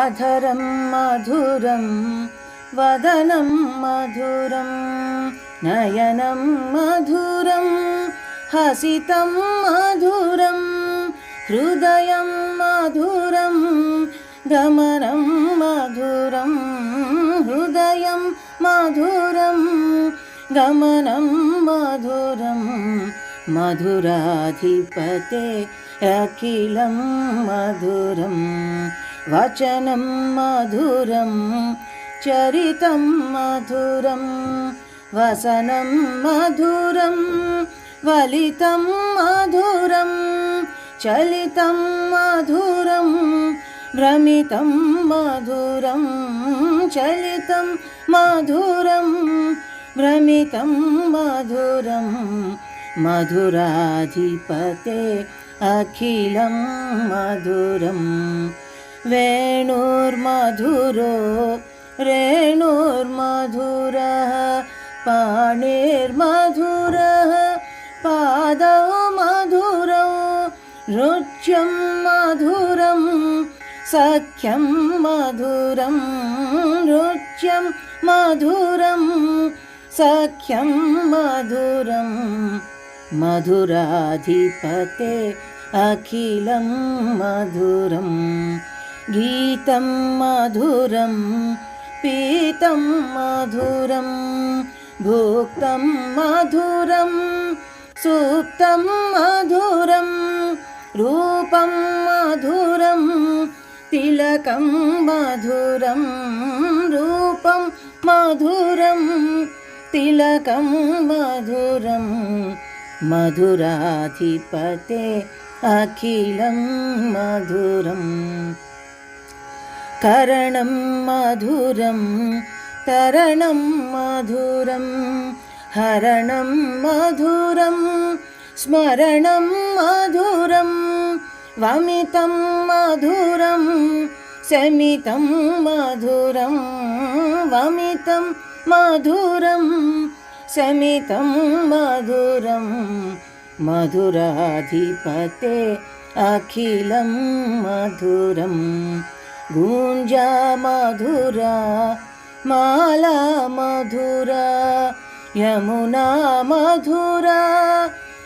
अधरं मधुरं वदनं मधुरं नयनं मधुरं हसितं मधुरं हृदयं मधुरं गमनं मधुरं हृदयं मधुरं गमनं मधुरं मधुराधिपते अखिलं मधुरं वचनं मधुरं चरितं मधुरं वसनं मधुरं वलितं मधुरं चलितं मधुरं भ्रमितं मधुरं चलितं मधुरं भ्रमितं मधुरं मधुराधिपते अखिलं मधुरं वेणुर्मधुरो रेणुर्मधुरः पाणिर्मधुरः पादौ मधुरौ नृत्यं मधुरं सख्यं मधुरं नृत्यं मधुरं सख्यं मधुरं मधुराधिपते अखिलं मधुरं గీతం మధురం పీతం మధురం భోక్తం మధురం సూక్తం మధురం రూపం మధురం తిలకం మధురం రూపం మధురం తిలకం మధురం మధురాధిపతే అఖిలం మధురం करणं मधुरं तरणं मधुरं हरणं मधुरं स्मरणं मधुरं वमितं मधुरं शमितं मधुरं वमितं मधुरं शमितं मधुरं मधुराधिपते अखिलं मधुरम् गुञ्जा मधुरा माला मधुरा यमुना मधुरा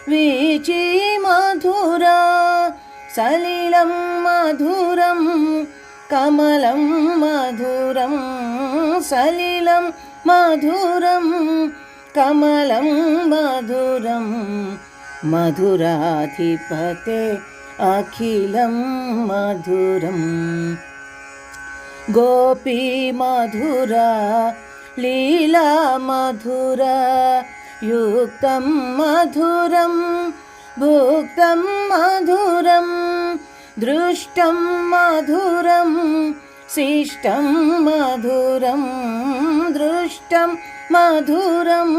वीची मधुरा सलिलं मधुरं कमलं मधुरं सलिलं मधुरं कमलं मधुरं मधुराधिपते अखिलं मधुरम् గోపీ మధుర లీలా మధుర యుక్తం మధురం భుక్తం మధురం దృష్టం మధురం శిష్టం మధురం దృష్టం మధురం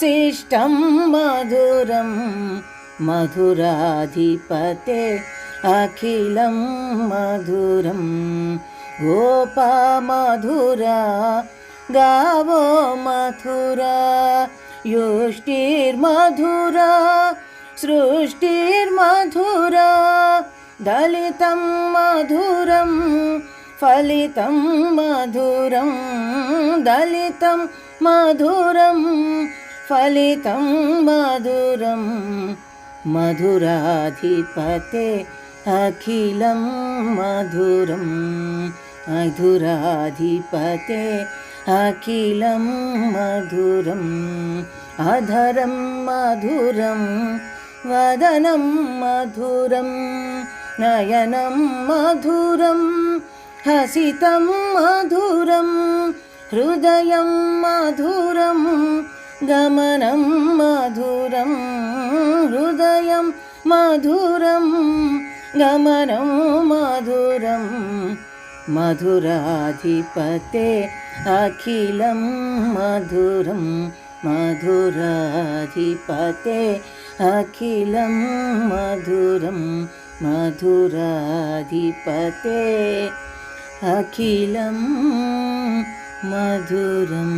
శిష్టం మధురం మధురాధిపతే అఖిలం మధురం. गोपा मधुरा गावो मथुरा युष्टिर्मधुरा सृष्टिर्मधुरा दलितं मधुरं फलितं मधुरं दलितं मधुरं फलितं मधुरं मधुराधिपते अखिलं मधुरम् అధురాధిపతే అఖిలం మధురం అధరం మధురం వదనం మధురం నయనం మధురం హసితం మధురం హృదయం మధురం గమనం మధురం హృదయం మధురం గమనం మధురం మధురాధిపతే అఖిలం మధురం మధురాధిపతే అఖిలం మధురం మధురాధిపతే అఖిలం మధురం.